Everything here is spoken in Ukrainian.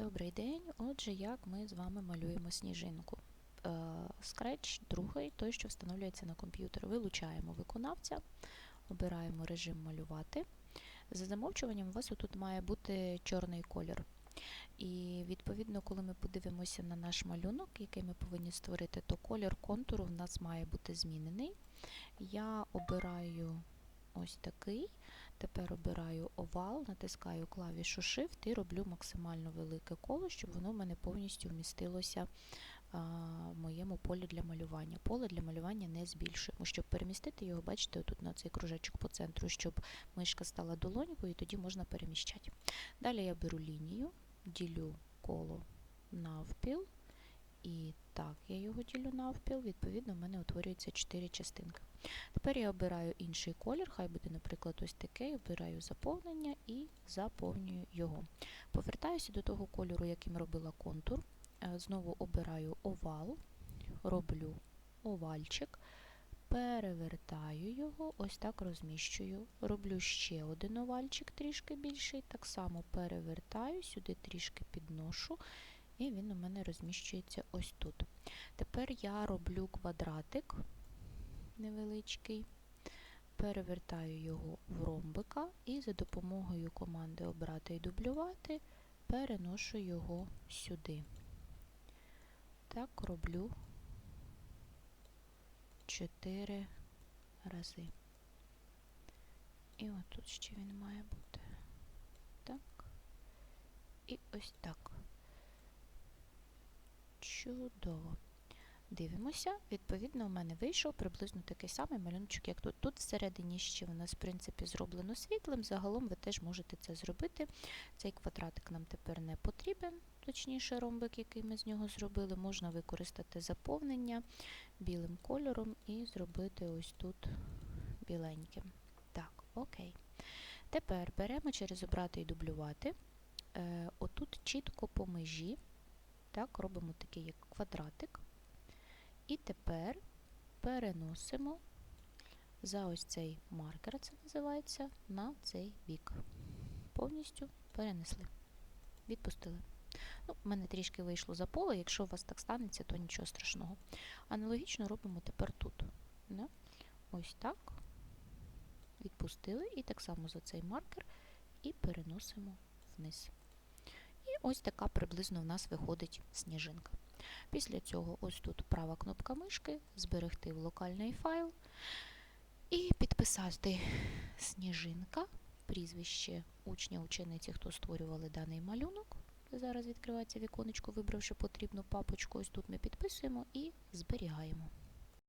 Добрий день. Отже, як ми з вами малюємо сніжинку. Е, Scratch другий, той, що встановлюється на комп'ютер. Вилучаємо виконавця, обираємо режим малювати. За замовчуванням у вас тут має бути чорний колір. І відповідно, коли ми подивимося на наш малюнок, який ми повинні створити, то колір контуру в нас має бути змінений. Я обираю ось такий. Тепер обираю овал, натискаю клавішу Shift і роблю максимально велике коло, щоб воно в мене повністю вмістилося в моєму полі для малювання. Поле для малювання не збільшуємо. Щоб перемістити його, бачите, тут на цей кружечок по центру, щоб мишка стала долонькою, і тоді можна переміщати. Далі я беру лінію, ділю коло навпіл. І так, я його ділю навпіл, відповідно, в мене утворюється 4 частинки. Тепер я обираю інший колір, хай буде, наприклад, ось такий, обираю заповнення і заповнюю його. Повертаюся до того кольору, яким робила контур. Е, Знову обираю овал, роблю овальчик, перевертаю його, ось так розміщую. Роблю ще один овальчик трішки більший, так само перевертаю, сюди трішки підношу. І він у мене розміщується ось тут. Тепер я роблю квадратик невеличкий, перевертаю його в ромбика і за допомогою команди Обрати і дублювати переношу його сюди. Так роблю 4 рази. І отут ще він має бути. Так. І ось так. Чудово. Дивимося, відповідно, у мене вийшов приблизно такий самий малюночок, як тут. Тут всередині ще у нас, в принципі, зроблено світлим. Загалом ви теж можете це зробити. Цей квадратик нам тепер не потрібен, точніше, ромбик, який ми з нього зробили. Можна використати заповнення білим кольором і зробити ось тут біленьким. Так, окей. Тепер беремо через обрати і дублювати. Е, отут чітко по межі. Так, робимо такий як квадратик. І тепер переносимо за ось цей маркер, це називається, на цей бік. Повністю перенесли. Відпустили. Ну, У мене трішки вийшло за поле, якщо у вас так станеться, то нічого страшного. Аналогічно робимо тепер тут. Да? Ось так. Відпустили і так само за цей маркер і переносимо вниз. І ось така приблизно в нас виходить сніжинка. Після цього ось тут права кнопка мишки, зберегти в локальний файл і підписати сніжинка, прізвище учня, учениці, хто створювали даний малюнок. Зараз відкривається віконечко, вибравши потрібну папочку. Ось тут ми підписуємо і зберігаємо.